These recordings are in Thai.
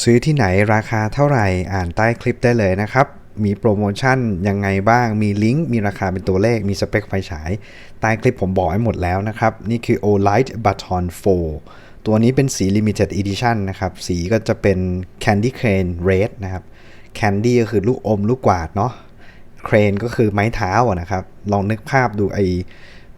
ซื้อที่ไหนราคาเท่าไหร่อ่านใต้คลิปได้เลยนะครับ มีโปรโมชั่นยังไงบ้าง มีลิงก์ มีราคาเป็นตัวเลข มีสเปคไฟฉาย ใต้คลิปผมบอกไว้หมดแล้วนะครับ นี่คือ Olight Baton 4 ตัวนี้เป็นสี Limited Edition นะครับ สีก็จะเป็น Candy Cane Red นะครับ Candy ก็คือลูกอมลูกกวาดเนาะเครนก็คือไม้เท้านะครับ ลองนึกภาพดูไอ้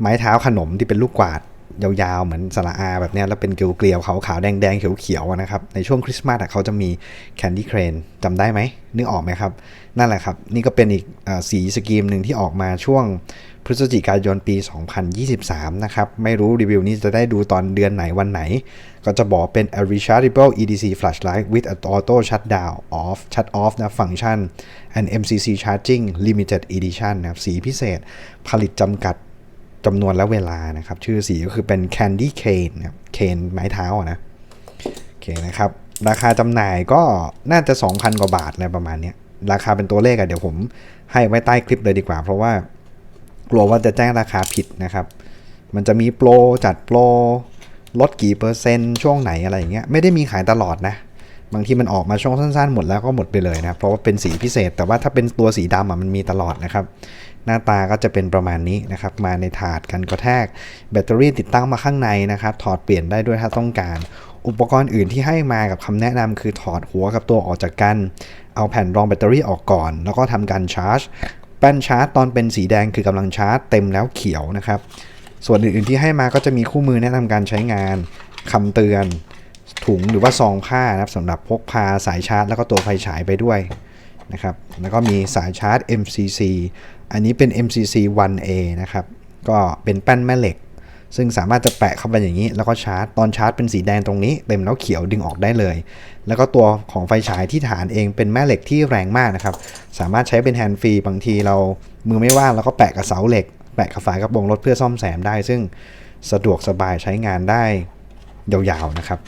ไม้เท้าขนมที่เป็นลูกกวาด ยาวๆ เหมือนสระอาแบบนี้แล้วเป็นเกลียวๆขาวๆแดงๆ เขียวๆนะครับ ในช่วงคริสต์มาสอะเขาจะมีแคนดี้เครนจำได้ไหม นึกออกไหมครับ นั่นแหละครับ นี่ก็เป็นอีกอสีสกรีมหนึ่งที่ออกมาช่วงพฤศจิกายนปี 2023 นะครับ ไม่รู้รีวิวนี้จะได้ดูตอนเดือนไหนวันไหน ก็จะบอกเป็น a rechargeable EDC flashlight with a auto shutdown off shut off นะ function and MCC charging limited edition นะครับ สีพิเศษ ผลิตจำกัด จำนวนและเวลานะครับ ชื่อสีก็คือเป็น Candy Cane นะครับ Cane ไม้เท้าอะนะโอเคนะครับ ราคาจำหน่ายก็น่าจะ 2,000 กว่าบาทอะไรประมาณนี้ราคาเป็นตัวเลขอะเดี๋ยวผมให้ไว้ใต้คลิปเลยดีกว่า เพราะว่ากลัวว่าจะแจ้งราคาผิดนะครับ มันจะมีโปรจัดโปรลดกี่เปอร์เซ็นต์ช่วงไหนอะไรอย่างเงี้ยไม่ได้มีขายตลอดนะ บางทีมันออกมาช่วงสั้นๆ หมดแล้วก็หมดไปเลยนะเพราะว่าเป็นสีพิเศษ แต่ว่าถ้าเป็นตัวสีดำอะมันมีตลอดนะครับ หน้าตาก็จะเป็นประมาณนี้นะครับ มาในถาดกันกระแทก แบตเตอรี่ติดตั้งมาข้างในนะครับ ถอดเปลี่ยนได้ด้วยถ้าต้องการ อุปกรณ์อื่นที่ให้มากับคำแนะนำคือถอดหัวกับตัวออกจากกัน เอาแผ่นรองแบตเตอรี่ออกก่อน แล้วก็ทำการชาร์จ แป้นชาร์จตอนเป็นสีแดงคือกำลังชาร์จเต็มแล้วเขียวนะครับ ส่วนอื่นๆที่ให้มาก็จะมีคู่มือแนะนำการใช้งานคำเตือนถุงหรือว่าซองผ้านะครับสำหรับพกพาสายชาร์จ แล้วก็ตัวไฟฉายไปด้วยนะครับ แล้วก็มีสายชาร์จ MCC อันนี้เป็น MCC 1A นะครับ ก็เป็นแป้นแม่เหล็ก ซึ่งสามารถจะแปะเข้าไปอย่างนี้ แล้วก็ชาร์จ ตอนชาร์จเป็นสีแดงตรงนี้ เต็มแล้วเขียวดึงออกได้เลย แล้วก็ตัวของไฟฉายที่ฐานเองเป็นแม่เหล็กที่แรงมากนะครับ สามารถใช้เป็นแฮนด์ฟรี บางทีเรามือไม่ว่างแล้วก็แปะกับเสาเหล็ก แปะกับฝากระโปรงรถเพื่อซ่อมแซมได้ ซึ่งสะดวกสบายใช้งานได้ยาวๆนะครับ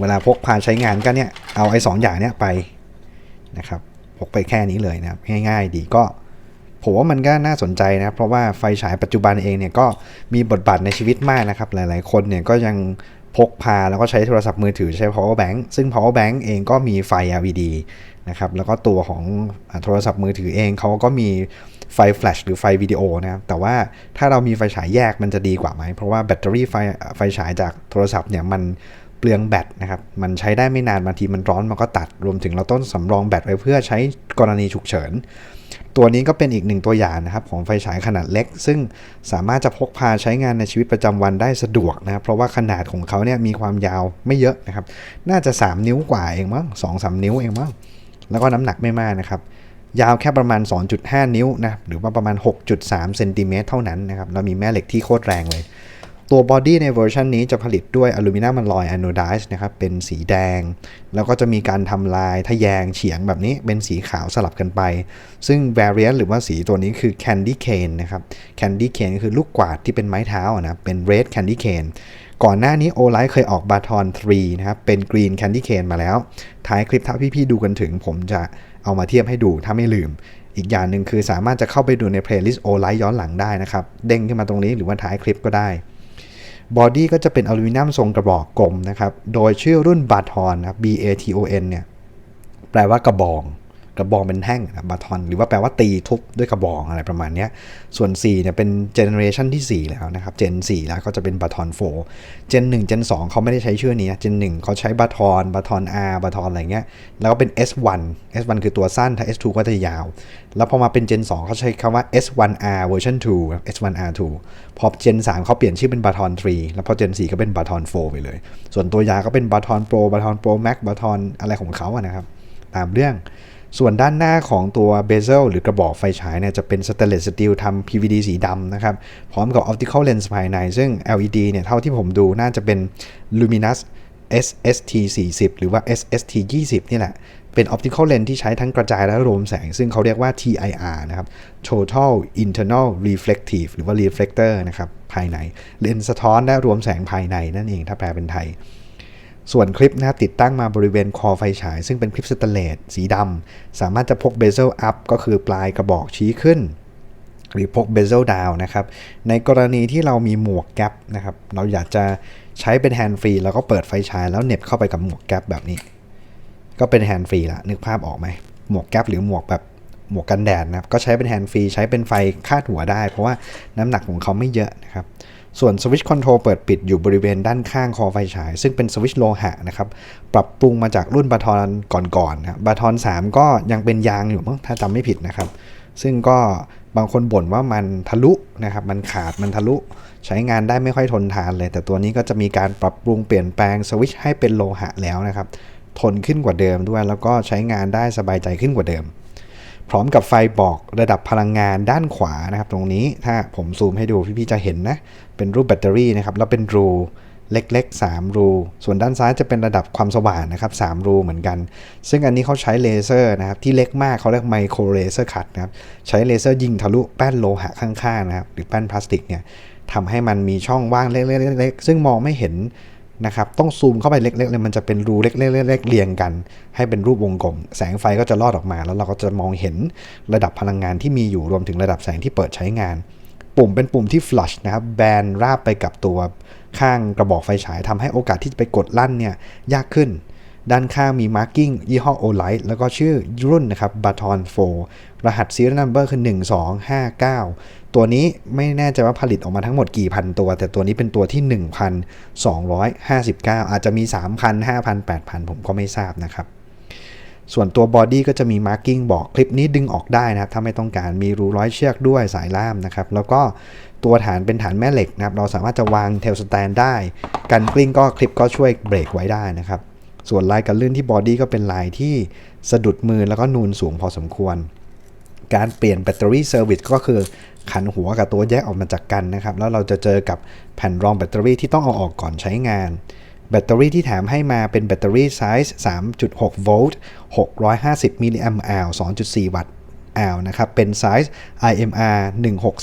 เวลาพกพาใช้งานก็เนี่ย เอาไอ้สองอย่างเนี้ยไปนะครับ พกไปแค่นี้เลยนะครับง่าย ๆ ดีก็ผมว่ามันก็น่าสนใจนะ เพราะว่าไฟฉายปัจจุบันเองเนี่ยก็มีบทบาทในชีวิตมากนะครับ หลายๆ คนเนี่ยก็ยังพกพาแล้วก็ใช้โทรศัพท์มือถือใช้ power bank ซึ่ง power bank เองก็มีไฟ LED นะครับ แล้วก็ตัวของโทรศัพท์มือถือเองเขาก็มีไฟแฟลชหรือไฟวิดีโอนะครับ แต่ว่าถ้าเรามีไฟฉายแยกมันจะดีกว่าไหม เพราะว่าแบตเตอรี่ไฟไฟฉายจากโทรศัพท์เนี่ยมัน เปลืองแบตนะครับ มันใช้ได้ไม่นานบางทีมันร้อนมันก็ตัด รวมถึงเราต้องสำรองแบตไว้เพื่อใช้กรณีฉุกเฉิน ตัวนี้ก็เป็นอีกหนึ่งตัวอย่างนะครับของไฟฉายขนาดเล็ก ซึ่งสามารถจะพกพาใช้งานในชีวิตประจำวันได้สะดวกนะครับ เพราะว่าขนาดของเขาเนี่ยมีความยาวไม่เยอะนะครับ น่าจะ 3 นิ้วกว่าเองมั้งสองสามนิ้วเองมั้ง แล้วก็น้ำหนักไม่มากนะครับ ยาวแค่ประมาณ 2.5 นิ้วนะ หรือว่าประมาณ 6.3เซนติเมตรเท่านั้นนะครับ แล้วมีแม่เหล็กที่โคตรแรงเลย ตัวบอดี้ในเวอร์ชันนี้จะผลิตด้วยอลูมิเนียมอลลอยอะโนไดส์นะครับเป็นสีแดง แล้วก็จะมีการทำลายทะแยงเฉียงแบบนี้เป็นสีขาวสลับกันไป ซึ่ง variant หรือว่าสีตัวนี้คือ Candy Cane นะครับ Candy Cane ก็คือลูกกวาดที่เป็นไม้เท้านะเป็น Red Candy Cane ก่อนหน้านี้ o l i เคยออกบาทอน3นะครับเป็น Green Candy Cane มาแล้ว ท้ายคลิปถ้าพี่ๆดูกันถึง ผมจะเอามาเทียบให้ดูถ้าไม่ลืม อีกอย่างหนึ่งคือสามารถจะเข้าไปดูใน playlist o l i ย้อนหลังได้นะครับ เด้งขึ้นมาตรงนี้หรือว่าท้ายคลิปก็ได้ บอดี้ก็จะเป็นอลูมิเนียมทรงกระบอกกลมนะครับ โดยชื่อรุ่นบาทอนนะครับ B A T O N เนี่ย แปลว่ากระบอง กระบองเป็นแท่งบาทอนหรือว่าแปลว่าตีทุบด้วยกระบองอะไรประมาณนี้ส่วน4เนี่ยเป็นเจเนอเรชันที่ 4 แล้วนะครับเจน4 แล้วก็จะเป็นบาทอน4เจน1เจน2เขาไม่ได้ใช้ชื่อนี้นะเจน1เขาใช้บาทอนบาทอน R บาทอนอะไรเงี้ยแล้วก็เป็น S1 S1 คือตัวสั้นถ้า S2 ก็จะยาว แล้วพอมาเป็นเจน2เขาใช้คำว่า S1R เวอร์ชัน2ครับ S1R2 พอเจน3เขาเปลี่ยนชื่อเป็นบาทอน3แล้วพอเจน4ก็เป็นบาทอน4ไปเลย ส่วนตัวยาก็เป็นบาทอนโปรบาทอนโปรแม็กบาทอนอะไรของเขาอะนะครับตามเรื่อง ส่วนด้านหน้าของตัวเบเซลหรือกระบอกไฟฉายเนี่ยจะเป็นสเตนเลสสตีลทำ PVD สีดำนะครับ พร้อมกับ optical lens ภายใน ซึ่ง LED เนี่ยเท่าที่ผมดูน่าจะเป็น luminous SST 40หรือว่า SST 20นี่แหละ เป็น optical lens ที่ใช้ทั้งกระจายและรวมแสง ซึ่งเขาเรียกว่า TIR นะครับ total internal reflective หรือว่า reflector นะครับ ภายในเลนส์สะท้อนและรวมแสงภายในนั่นเองถ้าแปลเป็นไทย ส่วนคลิปนะครับติดตั้งมาบริเวณคอไฟฉาย ซึ่งเป็นคลิปสแตนเลสสีดำสามารถจะพกเบเซลอัพก็คือปลายกระบอกชี้ขึ้น หรือพกเบเซลดาวนะครับ ในกรณีที่เรามีหมวกแก๊ปนะครับ เราอยากจะใช้เป็นแฮนด์ฟรีแล้วก็เปิดไฟฉายแล้วเน็บเข้าไปกับหมวกแก๊ปแบบนี้ ก็เป็นแฮนด์ฟรีละนึกภาพออกไหมหมวกแก๊ปหรือหมวกแบบหมวกกันแดดนะครับก็ใช้เป็นแฮนด์ฟรีใช้เป็นไฟคาดหัวได้ เพราะว่าน้ำหนักของเขาไม่เยอะนะครับ ส่วนสวิตช์คอนโทรลเปิดปิดอยู่บริเวณด้านข้างคอไฟฉาย ซึ่งเป็นสวิตช์โลหะนะครับ ปรับปรุงมาจากรุ่นบาทอนก่อนๆนะบาทอน3 ก็ยังเป็นยางอยู่มั้งถ้าจำไม่ผิดนะครับ ซึ่งก็บางคนบ่นว่ามันทะลุนะครับ มันขาดมันทะลุใช้งานได้ไม่ค่อยทนทานเลย แต่ตัวนี้ก็จะมีการปรับปรุงเปลี่ยนแปลงสวิตช์ให้เป็นโลหะแล้วนะครับ ทนขึ้นกว่าเดิมด้วย แล้วก็ใช้งานได้สบายใจขึ้นกว่าเดิม พร้อมกับไฟบอกระดับพลังงานด้านขวานะครับ ตรงนี้ถ้าผมซูมให้ดูพี่ๆจะเห็นนะ เป็นรูปแบตเตอรี่นะครับ แล้วเป็นรูเล็กๆ 3 รู ส่วนด้านซ้ายจะเป็นระดับความสว่างนะครับ 3 รูเหมือนกัน ซึ่งอันนี้เขาใช้เลเซอร์นะครับ ที่เล็กมากเขาเรียกไมโครเลเซอร์คัตนะครับ ใช้เลเซอร์ยิงทะลุแป้นโลหะข้างๆนะครับ หรือแป้นพลาสติกเนี่ยทำให้มันมีช่องว่างเล็กๆๆๆซึ่งมองไม่เห็น นะครับ ต้องซูมเข้าไปเล็กๆเลยมันจะเป็นรูเล็กๆๆๆเรียงกัน ให้เป็นรูปวงกลม แสงไฟก็จะลอดออกมา แล้วเราก็จะมองเห็นระดับพลังงานที่มีอยู่รวมถึงระดับแสงที่เปิดใช้งาน ปุ่มเป็นปุ่มที่ flush นะครับ แบนราบไปกับตัวข้างกระบอกไฟฉายทำให้โอกาสที่จะไปกดลั่นเนี่ยยากขึ้น ด้านข้างมี marking ยี่ห้อ Olight แล้วก็ชื่อรุ่นนะครับ Baton 4รหัส serial number คือ 1259 ตัวนี้ไม่แน่ใจว่าผลิตออกมาทั้งหมดกี่พันตัว แต่ตัวนี้เป็นตัวที่ 1,259 อาจจะมี 3,000 5,000 8,000 ผมก็ไม่ทราบนะครับ ส่วนตัวบอดี้ก็จะมีมาร์กิ้งบอกคลิปนี้ดึงออกได้นะครับถ้าไม่ต้องการมีรูร้อยเชือกด้วยสายล่ามนะครับ แล้วก็ตัวฐานเป็นฐานแม่เหล็กนะครับ เราสามารถจะวางเทลสแตนได้ กันกลิ้งก็คลิปก็ช่วยเบรกไว้ได้นะครับ ส่วนลายกันลื่นที่บอดี้ก็เป็นลายที่สะดุดมือแล้วก็นูนสูงพอสมควร การเปลี่ยนแบตเตอรี่เซอร์วิสก็คือขันหัวกับตัวแยกออกมาจากกันนะครับ แล้วเราจะเจอกับแผ่นรองแบตเตอรี่ที่ต้องเอาออกก่อนใช้งาน แบตเตอรี่ที่แถมให้มาเป็นแบตเตอรี่ไซส์ 3.6 โวลต์ 650 มิลลิแอมป์อล2.4 วัตต์ อาวนะครับ เป็นไซส์ IMR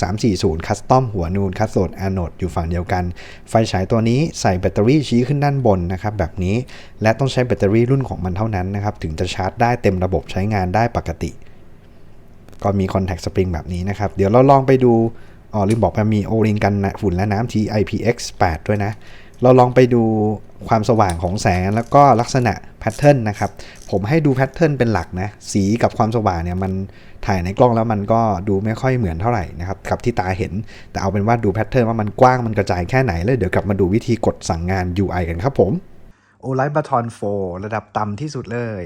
16340 คัสตอมหัวนูนคัสโซดอะโนดอยู่ฝั่งเดียวกัน ไฟฉายตัวนี้ใส่แบตเตอรี่ชี้ขึ้นด้านบนนะครับ แบบนี้ และต้องใช้แบตเตอรี่รุ่นของมันเท่านั้นนะครับ ถึงจะชาร์จได้เต็มระบบใช้งานได้ปกติ ก็มี Contact Spring แบบนี้นะครับ เดี๋ยวเราลองไปดูอ๋อลืมบอกไปมีโอริงกันฝุ่นและน้ำ TIPX8 ด้วยนะ เราลองไปดูความสว่างของแสงแล้วก็ลักษณะแพทเทิร์นนะครับ ผมให้ดูแพทเทิร์นเป็นหลักนะ สีกับความสว่างเนี่ยมันถ่ายในกล้องแล้วมันก็ดูไม่ค่อยเหมือนเท่าไหร่นะครับกับที่ตาเห็น แต่เอาเป็นว่าดูแพทเทิร์นว่ามันกว้างมันกระจายแค่ไหนแล้วเดี๋ยวกลับมาดูวิธีกดสั่งงาน UI กันครับผม o l i g h t Baton 4ระดับต่ำที่สุดเลย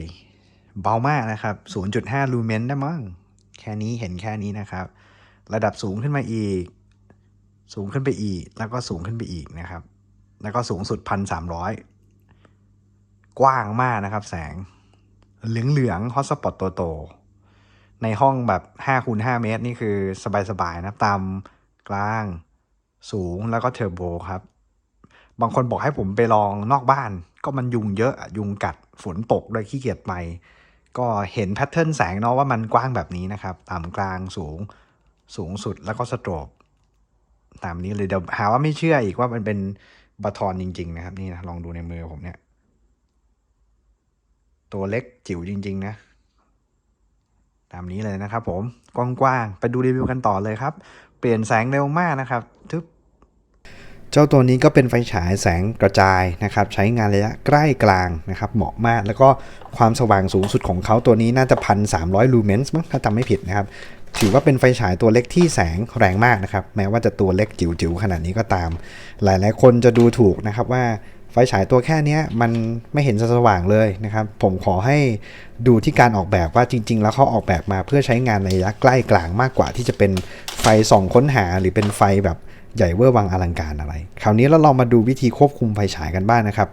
เบามากนะครับ 0.5 ลูเมนได้มั้งแค่นี้เห็นแค่นี้นะครับ ระดับสูงขึ้นมาอีก สูงขึ้นไปอีกแล้วก็สูงขึ้นไปอีกนะครับ แล้วก็สูงสุดพันสามร้อยกว้างมากนะครับ แสง เหลืองเหลืองฮอตสปอตโตโตๆในห้องแบบ5คูณ5เมตร นี่คือสบายๆนะต่ำกลางสูงแล้วก็เทอร์โบครับ บางคนบอกให้ผมไปลองนอกบ้าน ก็มันยุงเยอะยุงกัดฝนตกด้วยขี้เกียจไปก็เห็นแพทเทิร์นแสงเนาะว่ามันกว้างแบบนี้นะครับต่ำกลางสูงสูงสุดแล้วก็สโตรกตามนี้เลยเดี๋ยวหาว่าไม่เชื่ออีกว่ามันเป็น บาทอนจริง ๆ นะครับ นี่นะลองดูในมือผมเนี่ย ตัวเล็กจิ๋วจริง ๆ นะ ตามนี้เลยนะครับผมกว้างๆไปดูรีวิวกันต่อเลยครับ เปลี่ยนแสงเร็วมากนะครับทึบ เจ้าตัวนี้ก็เป็นไฟฉายแสงกระจายนะครับ ใช้งานระยะใกล้กลางนะครับ เหมาะมาก แล้วก็ความสว่างสูงสุดของเขาตัวนี้น่าจะพันสามร้อยลูเมนส์มั้งถ้าจำไม่ผิดนะครับ ถือว่าเป็นไฟฉายตัวเล็กที่แสงแรงมากนะครับ แม้ว่าจะตัวเล็กจิ๋วๆขนาดนี้ก็ตาม หลายๆ คนจะดูถูกนะครับว่าไฟฉายตัวแค่นี้มันไม่เห็นสว่างเลยนะครับ ผมขอให้ดูที่การออกแบบว่าจริง ๆ แล้วเขาออกแบบมาเพื่อใช้งานในระยะใกล้กลางมากกว่าที่จะเป็นไฟส่องค้นหาหรือเป็นไฟแบบ ใหญ่เวอร์วังอลังการอะไร คราวนี้เราลองมาดูวิธีควบคุมไฟฉายกันบ้างนะครับ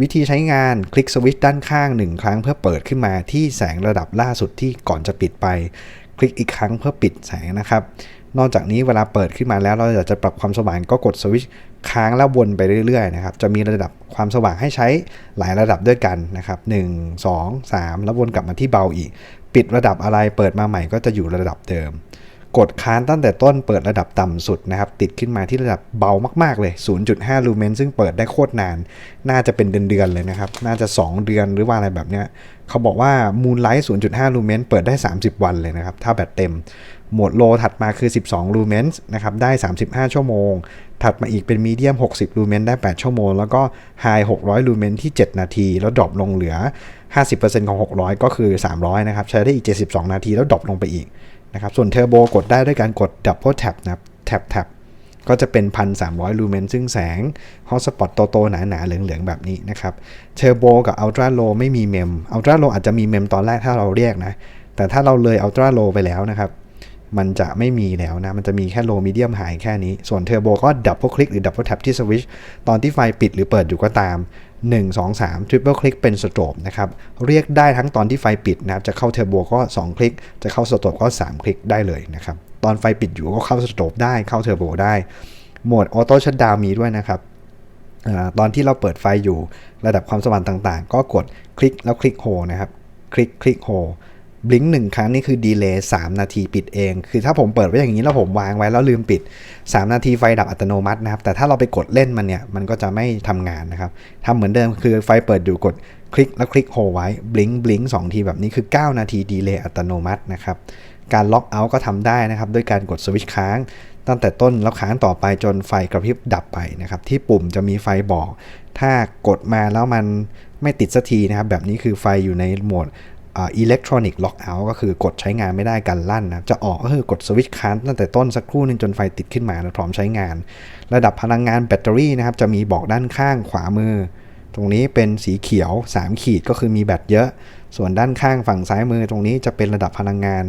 วิธีใช้งานคลิกสวิตช์ด้านข้าง 1 ครั้งเพื่อเปิดขึ้นมาที่แสงระดับล่าสุดที่ก่อนจะปิดไป คลิกอีกครั้งเพื่อปิดแสงนะครับ นอกจากนี้เวลาเปิดขึ้นมาแล้วเราอยากจะปรับความสว่างก็กดสวิตช์ค้างแล้ววนไปเรื่อยๆนะครับ จะมีระดับความสว่างให้ใช้หลายระดับด้วยกันนะครับ1 2 3 แล้ววนกลับมาที่เบาอีก ปิดระดับอะไรเปิดมาใหม่ก็จะอยู่ระดับเดิม กดค้านตั้งแต่ต้นเปิดระดับต่ำสุดนะครับ ติดขึ้นมาที่ระดับเบามากๆเลย 0.5 ลูเมนซึ่งเปิดได้โคตรนาน น่าจะเป็นเดือนๆเลยนะครับ น่าจะ 2 เดือนหรือว่าอะไรแบบเนี้ยเขาบอกว่ามูนไลท์0.5 ลูเมนเปิดได้ 30 วันเลยนะครับ ถ้าแบตเต็ม หมดโลถัดมาคือ 12 ลูเมนส์นะครับ ได้ 35 ชั่วโมง ถัดมาอีกเป็นมีเดียม 60 ลูเมนได้ 8 ชั่วโมง แล้วก็ไฮ600 ลูเมนที่ 7 นาที แล้วดรอปลงเหลือ 50%ของ 600 ก็คือ 300 นะครับ ใช้ได้อีก 72 นาที แล้วดรอปลงไปอีกนะครับ ส่วนเทอร์โบกดได้ด้วยการกด Double Tap นะครับ Tap Tap ก็จะเป็น 1,300 ลูเมน ซึ่งแสงฮอสปอตโตๆหนาๆ เหลือง ๆ แบบนี้นะครับ เทอร์โบกับอัลตร้าโลไม่มีเมม อัลตร้าโลอาจจะมีเมมตอนแรกถ้าเราเรียกนะ แต่ถ้าเราเลยอัลตร้าโลไปแล้วนะครับ มันจะไม่มีแล้วนะ มันจะมีแค่โลมีเดียมไฮแค่นี้ ส่วนเทอร์โบก็ดับเบิลคลิกหรือดับเบิลแท็บที่สวิชตอนที่ไฟปิดหรือเปิดอยู่ก็ตาม 1 2 3 Triple Click เป็นสโตรบนะครับ เรียกได้ทั้งตอนที่ไฟปิดนะครับ จะเข้าเทอร์โบก็ 2 คลิก จะเข้าสโตรบก็ 3 คลิกได้เลยนะครับ ตอนไฟปิดอยู่ก็เข้าสโตรบได้ เข้าเทอร์โบได้ โหมดออโต้ชัดดาวมีด้วยนะครับอตอนที่เราเปิดไฟอยู่ระดับความสว่างต่างๆ ก็กดคลิกแล้วคลิกโฮนะครับ คลิกคลิกโฮ บลิงก์หนึ่งครั้งนี่คือดีเลย์3นาทีปิดเอง คือถ้าผมเปิดไว้อย่างนี้แล้วผมวางไว้แล้วลืมปิด 3 นาทีไฟดับอัตโนมัตินะครับ แต่ถ้าเราไปกดเล่นมันเนี่ย มันก็จะไม่ทำงานนะครับทำเหมือนเดิมคือไฟเปิดอยู่กดคลิกแล้วคลิกโฮไว้บลิงก์บลิงก์สองทีแบบนี้คือ 9 นาทีดีเลย์อัตโนมัตินะครับ การล็อกเอาท์ก็ทำได้นะครับด้วยการกดสวิตช์ค้างตั้งแต่ต้นแล้วค้างต่อไปจนไฟกระพริบดับไปนะครับ ที่ปุ่มจะมีไฟบอก ถ้ากดมาแล้วมันไม่ติดสักทีนะครับ แบบนี้คือไฟอยู่ในโหมด อิเล็กทรอนิกส์ล็อกเอาท์ก็คือกดใช้งานไม่ได้กันลั่นนะจะออกก็คือกดสวิตช์ค้างตั้งแต่ต้นสักครู่นึงจนไฟติดขึ้นมาแล้วพร้อมใช้งาน ระดับพลังงานแบตเตอรี่นะครับจะมีบอกด้านข้างขวามือ ตรงนี้เป็นสีเขียว 3 ขีดก็คือมีแบตเยอะ ส่วนด้านข้างฝั่งซ้ายมือตรงนี้จะเป็นระดับพลังงาน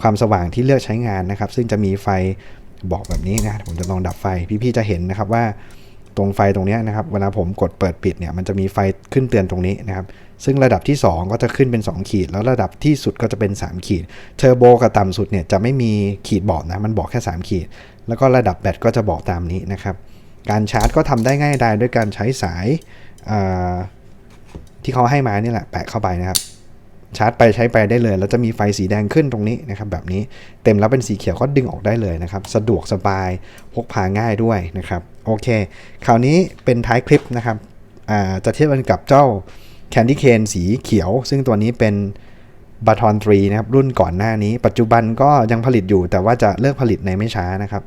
ความสว่างที่เลือกใช้งานนะครับ ซึ่งจะมีไฟบอกแบบนี้นะผมจะลองดับไฟพี่ๆจะเห็นนะครับว่า ตรงไฟตรงนี้นะครับเวลาผมกดเปิดปิดเนี่ยมันจะมีไฟขึ้นเตือนตรงนี้นะครับซึ่งระดับที่ 2 ก็จะขึ้นเป็น 2 ขีด แล้วระดับที่สุดก็จะเป็น 3 ขีดเทอร์โบกับต่ำสุดเนี่ยจะไม่มีขีดบอกนะมันบอกแค่ 3 ขีด แล้วก็ระดับแบตก็จะบอกตามนี้นะครับการชาร์จก็ทำได้ง่ายดายด้วยการใช้สายที่เขาให้มานี่แหละแปะเข้าไปนะครับ ชาร์จไปใช้ไปได้เลย แล้วจะมีไฟสีแดงขึ้นตรงนี้นะครับแบบนี้เต็มแล้วเป็นสีเขียวก็ดึงออกได้เลยนะครับ สะดวกสบายพกพาง่ายด้วยนะครับ โอเค คราวนี้เป็นท้ายคลิปนะครับจะเทียบกันกับเจ้า Candy Cane สีเขียว ซึ่งตัวนี้เป็นบ a ทอน3นะครับรุ่นก่อนหน้านี้ ปัจจุบันก็ยังผลิตอยู่ แต่ว่าจะเลิกผลิตในไม่ช้านะครับ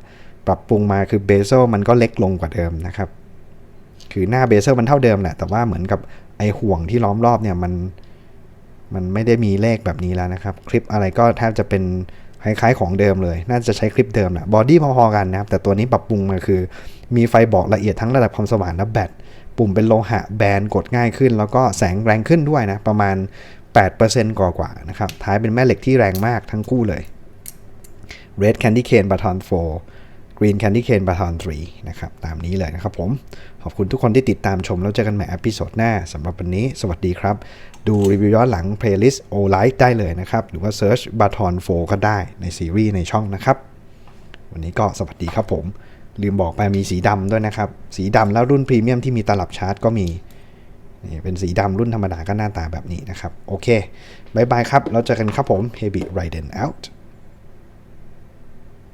ปรับปรุงมาคือเบเซลมันก็เล็กลงกว่าเดิมนะครับ คือหน้าเบเซลมันเท่าเดิมแหละแต่ว่าเหมือนกับไอห่วงที่ล้อมรอบเนี่ยมัน มันไม่ได้มีเลขแบบนี้แล้วนะครับ คลิปอะไรก็แทบจะเป็นคล้ายๆของเดิมเลย น่าจะใช้คลิปเดิมแหละบอดี้พอๆกันนะครับ แต่ตัวนี้ปรับปรุงมาคือ มีไฟบอกละเอียดทั้งระดับความสว่างและแบต ปุ่มเป็นโลหะแบนกดง่ายขึ้น แล้วก็แสงแรงขึ้นด้วยนะ ประมาณ 8%กว่าๆนะครับ ท้ายเป็นแม่เหล็กที่แรงมากทั้งคู่เลย Red Candy Cane Baton 4 Green Candy Cane Baton 3 นะครับ ตามนี้เลยนะครับผม ขอบคุณทุกคนที่ติดตามชม แล้วเจอกันใหม่อพิโซดหน้าสำหรับวันนี้ สวัสดีครับ ดูรีวิวย้อนหลัง playlist o l i g h t ได้เลยนะครับ หรือว่า search Baton 4 ก็ได้ในซีรีส์ในช่องนะครับ วันนี้ก็สวัสดีครับผม ลืมบอกไปมีสีดำด้วยนะครับ สีดำแล้วรุ่นพรีเมียมที่มีตลับชาร์จก็มีนี่เป็นสีดำรุ่นธรรมดาก็หน้าตาแบบนี้นะครับ โอเคบายบายครับ แล้วเจอกันครับผม Heavy Raiden out